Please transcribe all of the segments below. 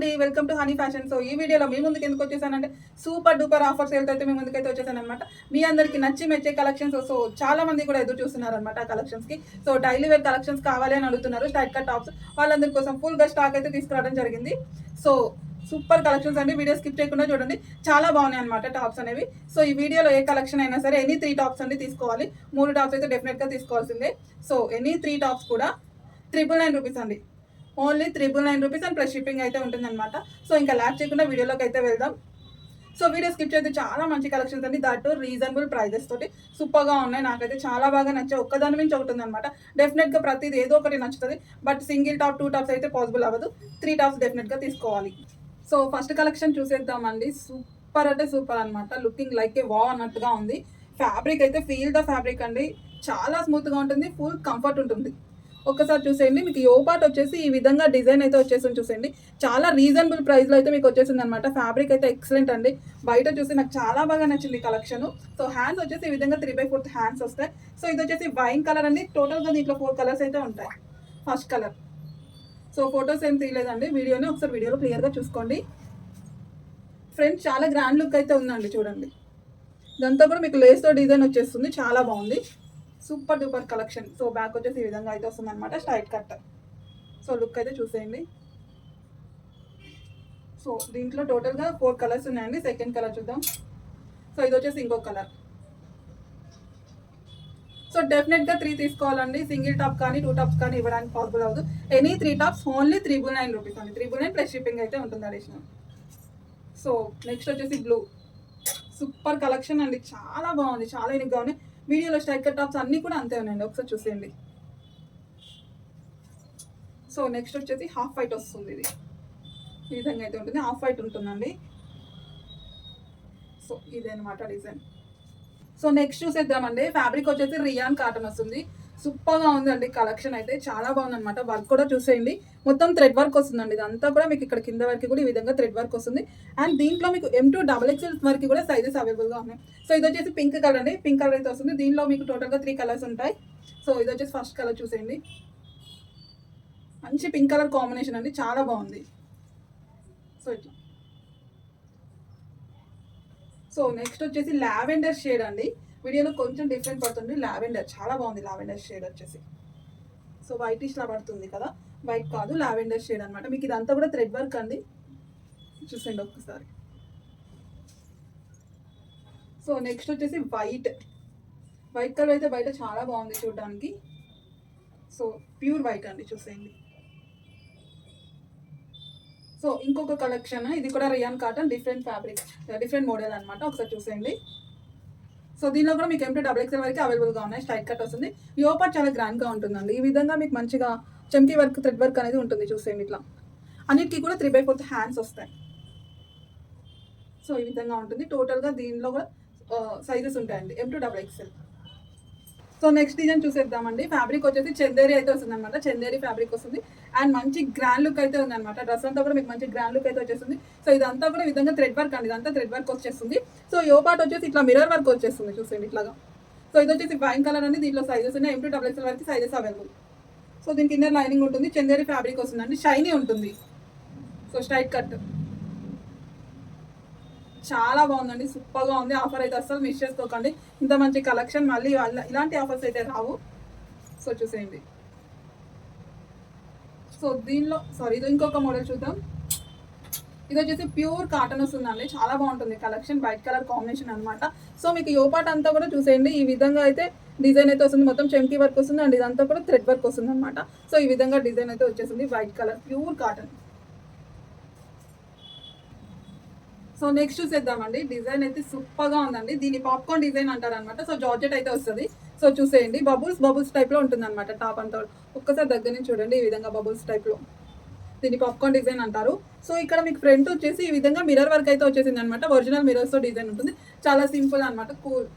అండి. Welcome to Honey Fashion so ఈ వీడియోలో మీ ముందుకు ఎందుకు వచ్చేసానంటే సూపర్ డూపర్ ఆఫర్స్ అయితే మీ ముందుకైతే వచ్చేసాను అనమాట మీ అందరికి నచ్చి మెచ్చే కలెక్షన్స్ సో చాలా మంది కూడా ఎదురు చూస్తున్నారు అనమాట ఆ కలెక్షన్స్కి. సో డైలీ వేర్ కలెక్షన్స్ కావాలి అని అడుగుతున్నారు స్టైట్ కట్ టాప్స్ వాళ్ళందరి కోసం ఫుల్గా స్టాక్ అయితే తీసుకురావడం జరిగింది. సో సూపర్ కలెక్షన్స్ అండి. వీడియో స్కిప్ చేయకుండా చూడండి. చాలా బాగున్నాయి అనమాట టాప్స్ అనేవి. సో ఈ వీడియోలో ఏ కలెక్షన్ అయినా సరే ఎనీ త్రీ టాప్స్ అండి తీసుకోవాలి. మూడు టాప్స్ అయితే డెఫినెట్గా తీసుకోవాల్సిందే. సో ఎనీ త్రీ టాప్స్ కూడా త్రిపుల్ నైన్ రూపీస్ అండి. Only triple nine rupees and plus shipping అయితే ఉంటుందన్నమాట. సో ఇంకా ల్యాక్ చేయకుండా వీడియోలోకి అయితే వెళ్దాం. సో వీడియో స్కిప్ చేస్తే చాలా మంచి కలెక్షన్స్ అండి. దట్ రీజనబుల్ ప్రైజెస్ తోటి సూపర్గా ఉన్నాయి. నాకైతే చాలా బాగా నచ్చే ఒక్కదాని నుంచి ఒకటి ఉందన్నమాట. డెఫినెట్గా ప్రతిది ఏదో ఒకటి నచ్చుతుంది. But single top two tops అయితే పాసిబుల్ అవ్వదు. త్రీ టాప్స్ డెఫినెట్గా తీసుకోవాలి. సో ఫస్ట్ కలెక్షన్ చూసేద్దామండి. సూపర్ అంటే సూపర్ అనమాట లుకింగ్ లైక్ ఏ వా అన్నట్టుగా ఉంది. ఫ్యాబ్రిక్ అయితే ఫీల్ ద ఫ్యాబ్రిక్ అండి. చాలా స్మూత్గా ఉంటుంది. ఫుల్ కంఫర్ట్ ఉంటుంది. ఒక్కసారి చూసేయండి. మీకు యో పార్ట్ వచ్చేసి ఈ విధంగా డిజైన్ అయితే వచ్చేసింది చూసేయండి. చాలా రీజనబుల్ ప్రైస్లో అయితే మీకు వచ్చేసింది అనమాట ఫ్యాబ్రిక్ అయితే ఎక్సలెంట్ అండి. బయట చూసి నాకు చాలా బాగా నచ్చింది కలెక్షన్ సో హ్యాండ్స్ వచ్చేసి ఈ విధంగా త్రీ బై ఫోర్త్ హ్యాండ్స్ వస్తాయి. సో ఇది వచ్చేసి వైన్ కలర్ అండి. టోటల్గా దీంట్లో ఫోర్ కలర్స్ అయితే ఉంటాయి. ఫస్ట్ కలర్ సో ఫొటోస్ ఏం తీయలేదండి. వీడియోని ఒకసారి వీడియోలో క్లియర్గా చూసుకోండి. ఫ్రెండ్స్ చాలా గ్రాండ్ లుక్ అయితే ఉందండి. చూడండి. ఇదంతా కూడా మీకు లేస్తో డిజైన్ వచ్చేస్తుంది. చాలా బాగుంది. Super duper collection. So back వచ్చేసి ఈ విధంగా అయితే వస్తుంది అనమాట స్ట్రైట్ కట్. సో లుక్ అయితే చూసేయండి. సో దీంట్లో టోటల్గా ఫోర్ కలర్స్ ఉన్నాయండి. సెకండ్ కలర్ చూద్దాం. సో ఇది వచ్చేసి ఇంకో కలర్. సో డెఫినెట్గా త్రీ తీసుకోవాలండి. సింగిల్ టాప్ కానీ టూ టాప్స్ కానీ ఇవ్వడానికి పాసిబుల్ అవ్వదు. Any three tops only triple nine rupees అండి. త్రిబుల్ నైన్ ప్లస్ షిప్పింగ్ అయితే ఉంటుంది అడిషనల్. సో నెక్స్ట్ వచ్చేసి బ్లూ. సూపర్ కలెక్షన్ అండి. చాలా బాగుంది. చాలా యూనిక్గా ఉంది. వీడియోలో స్ట్రైక్ టాప్స్ అన్నీ కూడా అంతే ఉన్నాయండి. ఒకసారి చూసేయండి. సో నెక్స్ట్ వచ్చేసి హాఫ్ వైట్ వస్తుంది ఇది. ఈ విధంగా అయితే ఉంటుంది. హాఫ్ వైట్ ఉంటుందండి. సో ఇదన్నమాట డిజైన్. సో నెక్స్ట్ చూసేద్దామండి. ఫ్యాబ్రిక్ వచ్చేసి రియాన్ కాటన్ వస్తుంది. సూపర్గా ఉందండి కలెక్షన్ అయితే చాలా బాగుంది అనమాట వర్క్ కూడా చూసేయండి. మొత్తం థ్రెడ్ వర్క్ వస్తుందండి. ఇదంతా కూడా మీకు ఇక్కడ కింద వరకు కూడా ఈ విధంగా థ్రెడ్ వర్క్ వస్తుంది. అండ్ దీంట్లో మీకు ఎం టూ డబల్ ఎక్స్ఎల్ వరకు కూడా సైజెస్ అవైలబుల్గా ఉన్నాయి. సో ఇది వచ్చేసి పింక్ కలర్ అండి. పింక్ కలర్ అయితే వస్తుంది. దీనిలో మీకు టోటల్గా త్రీ కలర్స్ ఉంటాయి. సో ఇది వచ్చేసి ఫస్ట్ కలర్ చూసేయండి. మంచి పింక్ కలర్ కాంబినేషన్ అండి. చాలా బాగుంది. సో ఇట్లా. సో నెక్స్ట్ వచ్చేసి లావెండర్ షేడ్ అండి. వీడియోలో కొంచెం డిఫరెంట్ పడుతుంది. లావెండర్ చాలా బాగుంది. లావెండర్ షేడ్ వచ్చేసి. సో వైట్ లా పడుతుంది కదా? వైట్ కాదు లావెండర్ షేడ్ అనమాట మీకు ఇదంతా కూడా థ్రెడ్ వర్క్ అండి? చూసండి ఒక్కసారి. సో నెక్స్ట్ వచ్చేసి వైట్ వైట్ కలర్ అయితే బయట చాలా బాగుంది చూడడానికి. సో ప్యూర్ వైట్ అండి చూసేయండి. సో ఇంకొక కలెక్షన్ ఇది కూడా rayon cotton different fabric different model అనమాట ఒకసారి చూసేయండి. సో దీనిలో కూడా మీకు ఎంటూ డబుల్ ఎక్స్ఎల్ వరకు అవైలబుల్గా ఉన్నాయి. స్ట్రైట్ కట్ వస్తుంది. ఈ ఓపర్ చాలా గ్రాండ్గా ఉంటుందండి. ఈ విధంగా మీకు మంచిగా చెంకీ వర్క్ థ్రెడ్ వర్క్ అనేది ఉంటుంది చూసేయండి ఇట్లా. అన్నిటికీ కూడా త్రీ బై ఫోర్త్ హ్యాండ్స్ వస్తాయి. సో ఈ విధంగా ఉంటుంది. టోటల్గా దీనిలో కూడా సైజెస్ ఉంటాయండి. M two double XL so next design చూసేద్దామండి. ఫ్యాబ్రిక్ వచ్చేసి చందేరి అయితే వస్తుంది అనమాట చందేరి ఫ్యాబ్రిక్ వస్తుంది. అండ్ మంచి గ్రాండ్ లుక్ అయితే ఉంది అనమాట డ్రెస్ అంతా కూడా మీకు మంచి గ్రాండ్ లుక్ అయితే వచ్చేస్తుంది. సో ఇదంతా కూడా విధంగా థ్రెడ్ వర్క్ అండి. ఇదంతా థ్రెడ్ వర్క్ వచ్చేస్తుంది. సో యో పార్ట్ వచ్చేసి ఇట్లా మిరర్ వర్క్ వచ్చేస్తుంది చూసేయండి ఇట్లాగా. సో ఇది వచ్చేసి వైన్ కలర్ అండి. దీంట్లో సైజెస్ ఉన్నాయి. ఎం టూ డబుల్ ఎక్స్ఎల్ వరకు సైజెస్ అవైలబుల్ సో దీనికి ఇన్నర్ లైనింగ్ ఉంటుంది. చందేరి ఫ్యాబ్రిక్ వస్తుందండి. షైనీ ఉంటుంది. సో స్ట్రైట్ కట్ చాలా బాగుందండి సూపర్గా ఉంది. ఆఫర్ అయితే అస్సలు మిస్ చేసుకోకండి. ఇంత మంచి కలెక్షన్ మళ్ళీ ఇలాంటి ఆఫర్స్ అయితే రావు. సో చూసేయండి. సో దీనిలో సారీ ఇది ఇంకొక మోడల్ చూద్దాం. ఇది వచ్చేసి ప్యూర్ కాటన్ వస్తుందండి చాలా బాగుంటుంది. కలెక్షన్ వైట్ కలర్ కాంబినేషన్ అనమాట సో మీకు యోపాట్ అంతా కూడా చూసేయండి. ఈ విధంగా అయితే డిజైన్ అయితే వస్తుంది. మొత్తం చెంకి వర్క్ వస్తుంది. అండ్ ఇదంతా కూడా థ్రెడ్ వర్క్ వస్తుంది అనమాట సో ఈ విధంగా డిజైన్ అయితే వచ్చేసింది. White colour pure cotton. So next చూసేద్దామండి. డిజైన్ అయితే సూపర్గా ఉందండి. దీని పాప్కార్న్ డిజైన్ అంటారు అనమాట సో జార్జెట్ అయితే వస్తుంది. సో చూసేయండి. బబుల్స్ బబుల్స్ టైప్లో ఉంటుంది అనమాట టాప్ అంతా. ఒక్కసారి దగ్గర నుంచి చూడండి ఈ విధంగా బబుల్స్ టైప్లో. దీన్ని పాప్కార్న్ డిజైన్ అంటారు. సో ఇక్కడ మీకు ఫ్రంట్ వచ్చేసి ఈ విధంగా మిరర్ వర్క్ అయితే వచ్చేసింది అనమాట ఒరిజినల్ మిరర్స్తో డిజైన్ ఉంటుంది. చాలా సింపుల్ అనమాట కూల్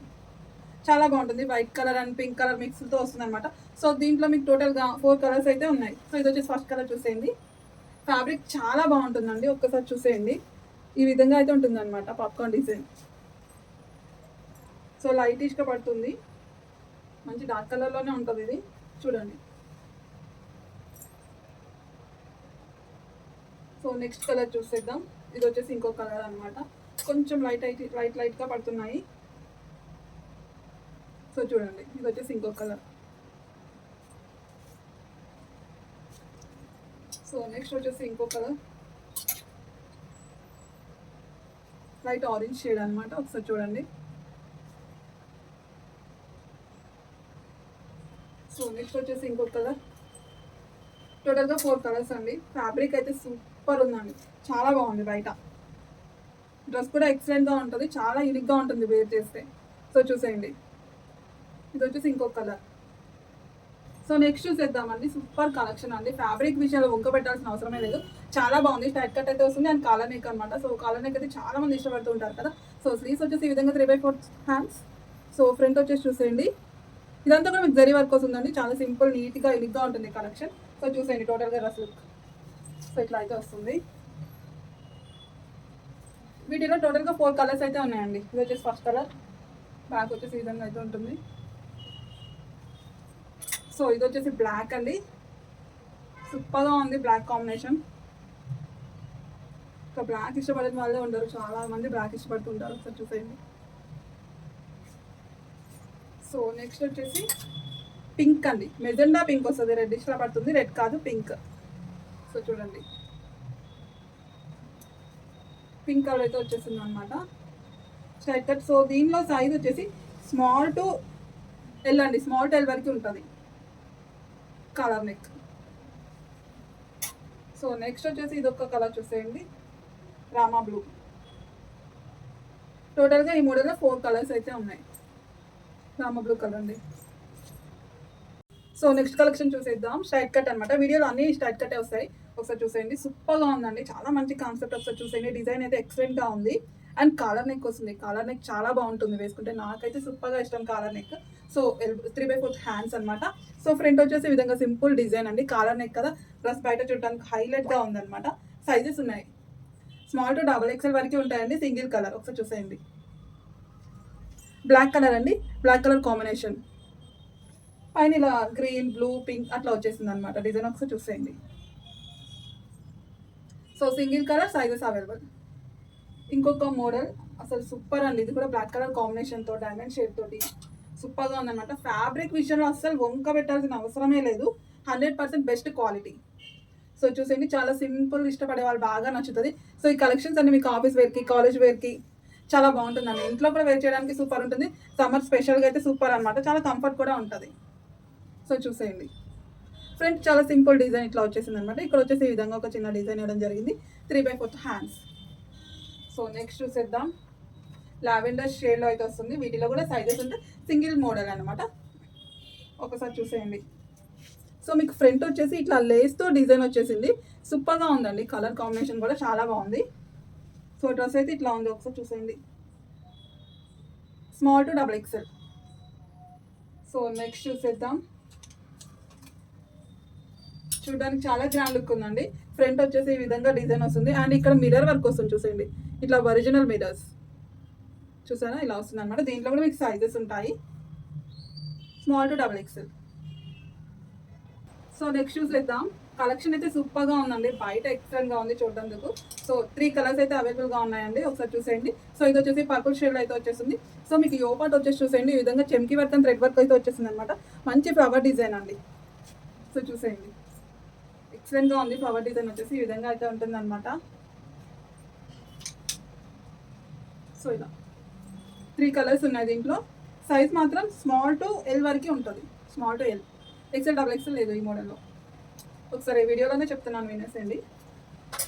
చాలా బాగుంటుంది. White colour and pink colour మిక్స్తో వస్తుంది అనమాట సో దీంట్లో మీకు టోటల్గా ఫోర్ కలర్స్ అయితే ఉన్నాయి. సో ఇది వచ్చేసి ఫస్ట్ కలర్ చూసేయండి. ఫ్యాబ్రిక్ చాలా బాగుంటుందండి. ఒక్కసారి చూసేయండి. ఈ విధంగా అయితే ఉంటుంది అనమాట పాప్కార్న్ డిజైన్ సో లైటిష్గా పడుతుంది. మంచి డార్క్ కలర్లోనే ఉంటుంది ఇది. చూడండి. సో నెక్స్ట్ కలర్ చూసేద్దాం. ఇది వచ్చేసి ఇంకో కలర్ అనమాట కొంచెం లైట్ అయితే లైట్ లైట్గా పడుతున్నాయి. సో చూడండి. ఇది వచ్చేసి ఇంకో కలర్ సో నెక్స్ట్ వచ్చేసి ఇంకో కలర్ లైట్ ఆరెంజ్ షేడ్ అనమాట ఒకసారి చూడండి. సో నెక్స్ట్ వచ్చేసి ఇంకో కలర్. టోటల్గా ఫోర్ కలర్స్ అండి. ఫ్యాబ్రిక్ అయితే సూపర్ ఉందండి. చాలా బాగుంది బయట. డ్రెస్ కూడా ఎక్సలెంట్గా ఉంటుంది. చాలా యూనిక్గా ఉంటుంది వేర్ చేస్తే. సో చూసేయండి. ఇది వచ్చేసి ఇంకో కలర్. సో నెక్స్ట్ చూసేద్దామండి సూపర్ కలెక్షన్ అండి. ఫ్యాబ్రిక్ విషయంలో ఒక్క పెట్టాల్సిన అవసరమే లేదు. చాలా బాగుంది. టైట్ కట్ అయితే వస్తుంది అండ్ కాలర్ నెక్ అనమాట సో కాలర్ నెక్ అయితే చాలా మంది ఇష్టపడుతూ ఉంటారు కదా. సో స్లీవ్స్ వచ్చేసి ఈ విధంగా three by four hands so front వచ్చేసి చూసేయండి. ఇదంతా కూడా మీకు జరీ వర్క్ వస్తుందండి. చాలా సింపుల్ నీట్గా యూనిక్గా ఉంటుంది కలెక్షన్ సో చూసేయండి టోటల్గా డ్రెస్ లుక్ సో ఇట్లా అయితే వస్తుంది. వీటిలో టోటల్గా ఫోర్ కలర్స్ అయితే ఉన్నాయండి. ఇది వచ్చేసి ఫస్ట్ కలర్ బ్యాక్ వచ్చేసి ఈ విధంగా అయితే ఉంటుంది. సో ఇది వచ్చేసి బ్లాక్ అండి. సూపర్గా ఉంది బ్లాక్ కాంబినేషన్ ఇంకా బ్లాక్ ఇష్టపడిన వాళ్ళే ఉండరు. చాలా మంది బ్లాక్ ఇష్టపడుతుంటారు. సో చూసేయండి. సో నెక్స్ట్ వచ్చేసి పింక్ అండి. మెజెండా పింక్ వస్తుంది. రెడ్ ఇష్టం పడుతుంది. రెడ్ కాదు పింక్ సో చూడండి. పింక్ కలర్ అయితే వచ్చేసింది అనమాట స్ట్రైట్ సో దీనిలో సైజ్ వచ్చేసి స్మాల్ టు ఎల్ అండి. స్మాల్ టు ఎల్ వరకు ఉంటుంది. Colour neck. సో నెక్స్ట్ వచ్చేసి ఇది ఒక కలర్ చూసేయండి. రామా బ్లూ. టోటల్గా ఈ మోడల్లో ఫోర్ కలర్స్ అయితే ఉన్నాయి. రామా బ్లూ కలర్ అండి. సో నెక్స్ట్ కలెక్షన్ చూసేద్దాం. స్ట్రైట్ కట్ అనమాట వీడియోలో అన్ని స్ట్రైట్ కట్టే వస్తాయి. ఒకసారి చూసేయండి. సూపర్గా ఉందండి. చాలా మంచి కాన్సెప్ట్. ఒకసారి చూసేయండి. డిజైన్ అయితే ఎక్సలెంట్గా ఉంది. అండ్ కాలర్ నెక్ వస్తుంది. కాలర్ నెక్ చాలా బాగుంటుంది. వేసుకుంటే నాకైతే సూపర్గా ఇష్టం collar neck. So three by fourth hands అనమాట సో ఫ్రంట్ వచ్చేసి ఈ విధంగా సింపుల్ డిజైన్ అండి. కాలర్ నెక్ కదా. ప్లస్ బయట చూడడానికి హైలైట్గా ఉందన్నమాట. సైజెస్ ఉన్నాయి. స్మాల్ టు డబల్ ఎక్స్ఎల్ వరకు ఉంటాయండి. Single colour. ఒకసారి చూసేయండి. బ్లాక్ కలర్ అండి. Black colour combination. పైన ఇలా గ్రీన్ బ్లూ పింక్ అట్లా వచ్చేసింది అనమాట డిజైన్ ఒకసారి చూసేయండి. So single colour sizes available. ఇంకొక మోడల్. అసలు సూపర్ అండి. ఇది కూడా బ్లాక్ కలర్ కాంబినేషన్తో డైమండ్ షేడ్ తోటి. సూపర్గా ఉందన్నమాట. ఫ్యాబ్రిక్ విషయంలో అస్సలు వంక పెట్టాల్సిన అవసరమే లేదు. Hundred percent best quality. So చూసేయండి చాలా సింపుల్ ఇష్టపడే వాళ్ళు బాగా నచ్చుతుంది. సో ఈ కలెక్షన్స్ అన్ని మీకు ఆఫీస్ వేర్కి కాలేజ్ వేర్కి చాలా బాగుంటుందండి. ఇంట్లో కూడా వేర్ చేయడానికి సూపర్ ఉంటుంది. సమ్మర్ స్పెషల్గా అయితే సూపర్ అనమాట చాలా కంఫర్ట్ కూడా ఉంటుంది. సో చూసేయండి. ఫ్రంట్ చాలా సింపుల్ డిజైన్ ఇట్లా వచ్చేసింది అనమాట ఇక్కడ వచ్చేసి ఈ విధంగా ఒక చిన్న డిజైన్ ఇవ్వడం జరిగింది. Three by fourth hands. So next చూసేద్దాం. లావెండర్ షేడ్లో అయితే వస్తుంది. వీటిలో కూడా సైజెస్ ఉంటే సింగిల్ మోడల్ అనమాట ఒకసారి చూసేయండి. సో మీకు ఫ్రంట్ వచ్చేసి ఇట్లా లేస్తో డిజైన్ వచ్చేసింది. సూపర్గా ఉందండి. కలర్ కాంబినేషన్ కూడా చాలా బాగుంది. సో డ్రెస్ అయితే ఇట్లా ఉంది. ఒకసారి చూసేయండి. Small to double XL so next చూసేద్దాం. చూడడానికి చాలా గ్రాండ్ లుక్ ఉందండి. ఫ్రంట్ వచ్చేసి ఈ విధంగా డిజైన్ వస్తుంది. అండ్ ఇక్కడ మిర్రర్ వర్క్ వస్తుంది. చూసేయండి. ఇట్లా ఒరిజినల్ మిర్రర్స్. చూసారా? ఇలా వస్తుంది అనమాట దీంట్లో కూడా మీకు సైజెస్ ఉంటాయి. Small to double XL so next చూసేద్దాం కలెక్షన్ అయితే సూపర్గా ఉందండి. బయట ఎక్సలెంట్గా ఉంది చూడడానికి సో త్రీ కలర్స్ అయితే అవైలబుల్గా ఉన్నాయండి. ఒకసారి చూసేయండి. సో ఇది వచ్చేసి పర్పుల్ షేడ్ అయితే వచ్చేసింది సో మీకు యోపాట్ వచ్చేసి చూసేయండి. ఈ విధంగా చెమ్కి వర్క్ అండ్ థ్రెడ్ వర్క్ అయితే వచ్చేసింది అనమాట మంచి ఫ్లవర్ డిజైన్ అండి. సో చూసేయండి. ఎక్సలెంట్గా ఉంది ఫ్లవర్ డిజైన్ వచ్చేసి. ఈ విధంగా అయితే ఉంటుంది అనమాట సో ఇలా త్రీ కలర్స్ ఉన్నాయి దీంట్లో. సైజ్ మాత్రం స్మాల్ టు ఎల్ వరకు ఉంటుంది. Small to L XL double XL లేదు ఈ మోడల్లో ఒకసారి వీడియోలోనే చెప్తున్నాను వినేసేయండి.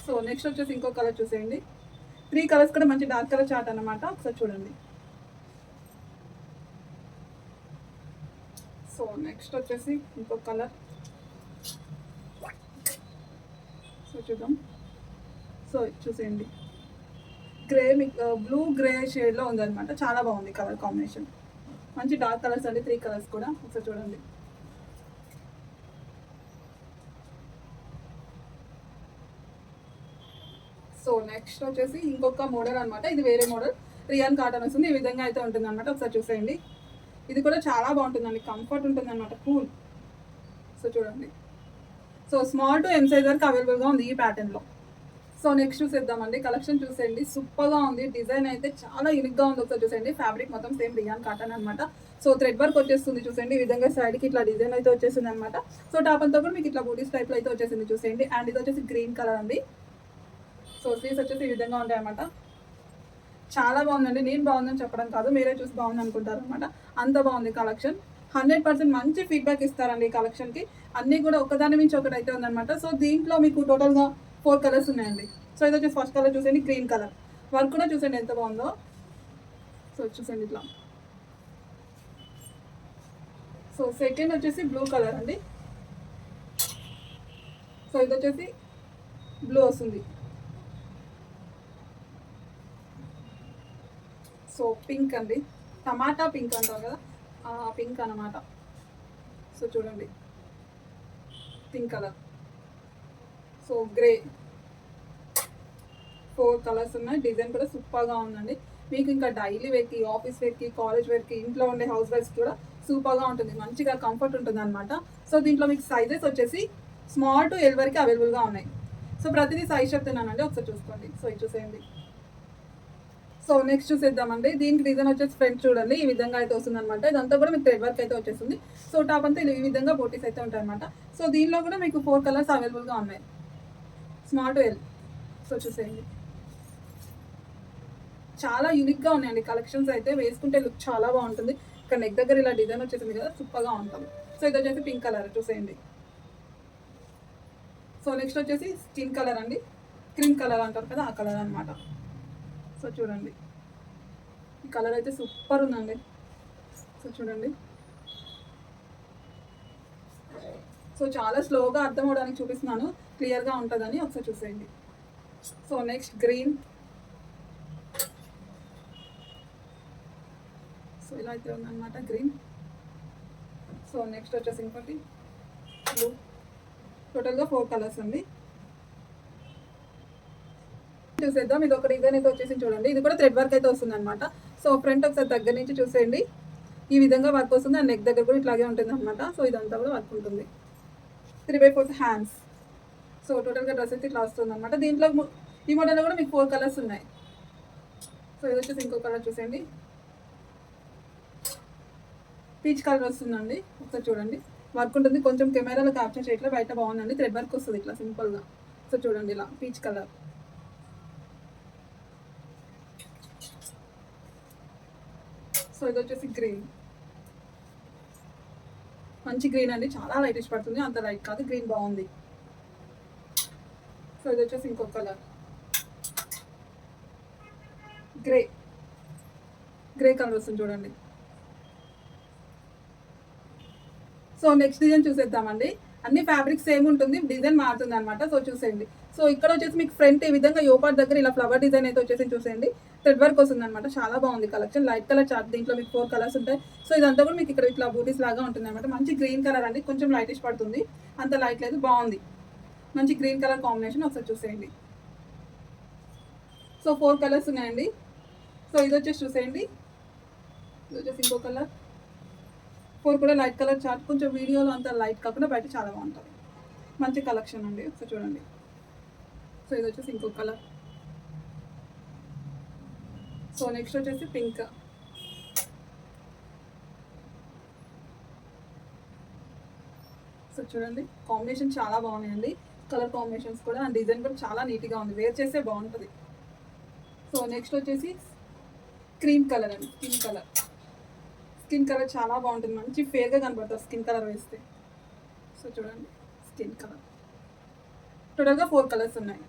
సో నెక్స్ట్ వచ్చేసి ఇంకో కలర్ చూసేయండి. త్రీ కలర్స్ కూడా మంచి డార్క్ కలర్ చాట్ అనమాట ఒకసారి చూడండి. సో నెక్స్ట్ వచ్చేసి ఇంకో కలర్ సో చూద్దాం. సో చూసేయండి. గ్రే బ్లూ గ్రే షేడ్లో ఉందన్నమాట. చాలా బాగుంది కలర్ కాంబినేషన్ మంచి డార్క్ కలర్స్ అండి త్రీ కలర్స్ కూడా. ఒకసారి చూడండి. సో నెక్స్ట్ వచ్చేసి ఇంకొక మోడల్ అనమాట ఇది వేరే మోడల్ రియాన్ కాటన్ వస్తుంది. ఈ విధంగా అయితే ఉంటుంది అనమాట ఒకసారి చూసేయండి. ఇది కూడా చాలా బాగుంటుందండి. కంఫర్ట్ ఉంటుంది అనమాట కూల్ సో చూడండి. So small to M size వరకు అవైలబుల్గా ఉంది ఈ ప్యాటర్న్లో సో నెక్స్ట్ చూసేద్దామండి. కలెక్షన్ చూసేయండి. సూపర్గా ఉంది. డిజైన్ అయితే చాలా యూనిక్ ఉంది ఒకసారి చూసేయండి. ఫ్యాబ్రిక్ మొత్తం సేమ్ రియాన్ కాటన్ అనమాట సో థ్రెడ్ వర్క్ వచ్చేస్తుంది చూసేయండి. ఈ విధంగా సైడ్కి ఇట్లా డిజైన్ అయితే వచ్చేసింది అనమాట సో టాపల్తో కూడా మీకు ఇట్లా బూటీస్ టైప్లో అయితే వచ్చేసింది చూసేయండి. అండ్ ఇది వచ్చేసి గ్రీన్ కలర్ అండి. సో స్లీవ్స్ వచ్చేసి ఈ విధంగా ఉంటాయన్నమాట చాలా బాగుందండి. నేను బాగుందని చెప్పడం కాదు. మీరే చూసి బాగుంది అనుకుంటారు అనమాట అంత బాగుంది కలెక్షన్. హండ్రెడ్ పర్సెంట్ మంచి ఫీడ్బ్యాక్ ఇస్తారండి ఈ కలెక్షన్కి అన్నీ కూడా ఒకదాని మించి ఒకటి అయితే ఉందన్నమాట. సో దీంట్లో మీకు టోటల్గా ఫోర్ కలర్స్ ఉన్నాయండి. సో ఇది వచ్చేసి ఫస్ట్ కలర్ చూసేయండి గ్రీన్ కలర్. వర్క్ కూడా చూసేయండి ఎంత బాగుందో. సో చూసేయండి ఇట్లా. సో సెకండ్ వచ్చేసి బ్లూ కలర్ అండి. సో ఇది వచ్చేసి బ్లూ వస్తుంది. సో పింక్ అండి. టమాటా పింక్ అంటారు కదా? పింక్ అన్నమాట. సో చూడండి. Pink colour. So grey. Four colours ఉన్నాయి. డిజైన్ కూడా సూపర్గా ఉందండి. మీకు ఇంకా డైలీ వేర్కి ఆఫీస్ వేర్కి కాలేజ్ వేర్కి ఇంట్లో ఉండే హౌస్ వైఫ్స్ కూడా సూపర్గా ఉంటుంది. మంచిగా కంఫర్ట్ ఉంటుంది అనమాట సో దీంట్లో మీకు సైజెస్ వచ్చేసి స్మాల్ టు ఎల్ వరకు అవైలబుల్గా ఉన్నాయి. సో ప్రతిదీ సైజ్ చెప్తున్నానండి. ఒకసారి చూసుకోండి. సో ఇది చూసేయండి. సో నెక్స్ట్ చూసేద్దామండి. దీనికి డిజైన్ వచ్చేసి ఫ్రంట్ చూడండి. ఈ విధంగా అయితే వస్తుంది అనమాట ఇదంతా కూడా మీకు థ్రెడ్ వర్క్ అయితే వచ్చేస్తుంది. సో టాప్ అంతా ఇలా ఈ విధంగా బోటీస్ అయితే ఉంటాయి అనమాట సో దీనిలో కూడా మీకు ఫోర్ కలర్స్ అవైలబుల్గా ఉన్నాయి. స్మార్ట్ ఎల్ సో చూసేయండి. చాలా యూనిక్గా ఉన్నాయండి కలెక్షన్స్ అయితే. వేసుకుంటే లుక్ చాలా బాగుంటుంది. ఇక్కడ నెక్ దగ్గర ఇలా డిజైన్ వచ్చేసింది కదా సూపర్గా ఉంటాం. సో ఇది వచ్చేసి పింక్ కలర్ చూసేయండి. సో నెక్స్ట్ వచ్చేసి స్కిన్ కలర్ అండి. క్రీమ్ కలర్ అంటారు కదా ఆ కలర్ అనమాట సో చూడండి. ఈ కలర్ అయితే సూపర్ ఉందండి. సో చూడండి. సో చాలా స్లోగా అర్థం అవడానికి చూపిస్తున్నాను. క్లియర్గా ఉంటుందని ఒకసారి చూసేయండి. So next green. సో ఇలా అయితే ఉందన్నమాట గ్రీన్. సో నెక్స్ట్ వచ్చేసి ఇంకోటి. బ్లూ టోటల్గా ఫోర్ కలర్స్ అండి. చూసేద్దాం. ఇది ఒక డిజైన్ అయితే వచ్చేసి చూడండి. ఇది కూడా థ్రెడ్ వర్క్ అయితే వస్తుంది అనమాట సో ఫ్రంట్ ఒకసారి దగ్గర నుంచి చూసేయండి. ఈ విధంగా వర్క్ వస్తుంది. అండ్ నెక్ దగ్గర కూడా ఇట్లాగే ఉంటుంది అనమాట సో ఇదంతా కూడా వర్క్ ఉంటుంది. Three by fourth hands so టోటల్గా డ్రెస్ అయితే ఇట్లా వస్తుంది అనమాట దీంట్లో ఈ మోడల్లో కూడా మీకు ఫోర్ కలర్స్ ఉన్నాయి. సో ఇది వచ్చేసి ఇంకో కలర్ చూసేయండి. పీచ్ కలర్ వస్తుందండి. ఒకసారి చూడండి. వర్క్ ఉంటుంది. కొంచెం కెమెరాలో క్యాప్చర్ చేయట్లే. బయట బాగుందండి. థ్రెడ్ వర్క్ వస్తుంది ఇట్లా సింపుల్గా. సో చూడండి ఇలా పీచ్ కలర్. సో ఇది వచ్చేసి గ్రీన్. మంచి గ్రీన్ అండి. చాలా లైట్ పడుతుంది. అంత లైట్ కాదు. గ్రీన్ బాగుంది. సో ఇది వచ్చేసి ఇంకొక కలర్ గ్రే గ్రే కలర్ వస్తుంది చూడండి సో నెక్స్ట్ డిజైన్ చూసేద్దామండి. అన్ని ఫ్యాబ్రిక్ సేమ్ ఉంటుంది. డిజైన్ మారుతుంది అనమాట సో చూసేయండి. సో ఇక్కడ వచ్చేసి మీకు ఫ్రంట్ ఈ విధంగా యోపాట్ దగ్గర ఇలా ఫ్లవర్ డిజైన్ అయితే వచ్చేసి చూసేయండి. థ్రెడ్ వర్క్ వస్తుంది అనమాట చాలా బాగుంది కలెక్షన్ లైట్ కలర్ చార్ట్ దీంట్లో మీకు ఫోర్ కలర్స్ ఉంటాయి. సో ఇదంతా కూడా మీకు ఇక్కడ ఇట్లా బూటీస్ లాగా ఉంటుంది అనమాట మంచి గ్రీన్ కలర్ అండి. కొంచెం లైటిష్ పడుతుంది. అంత లైట్ లేదు. బాగుంది. మంచి గ్రీన్ కలర్ కాంబినేషన్ ఒకసారి చూసేయండి. సో ఫోర్ కలర్స్ ఉన్నాయండి. సో ఇది వచ్చేసి చూసేయండి. ఇది వచ్చేసి ఇంకో కలర్. ఫోర్ కూడా లైట్ కలర్ చార్ట్. కొంచెం వీడియోలో అంత లైట్ కాకుండా బయట చాలా బాగుంటుంది. మంచి కలెక్షన్ అండి. ఒకసారి చూడండి. సో ఇది వచ్చేసి ఇంకో కలర్. సో నెక్స్ట్ వచ్చేసి పింక్. సో చూడండి. కాంబినేషన్ చాలా బాగున్నాయండి. కలర్ కాంబినేషన్స్ కూడా అండ్ డిజైన్ కూడా చాలా నీట్గా ఉంది. వేర్ చేస్తే బాగుంటుంది. సో నెక్స్ట్ వచ్చేసి క్రీమ్ కలర్ అండి. Skin colour. స్కిన్ కలర్ చాలా బాగుంటుంది. మంచి ఫేర్గా కనబడుతుంది స్కిన్ కలర్ వేస్తే. సో చూడండి. Skin colour. టోటల్గా ఫోర్ కలర్స్ ఉన్నాయి.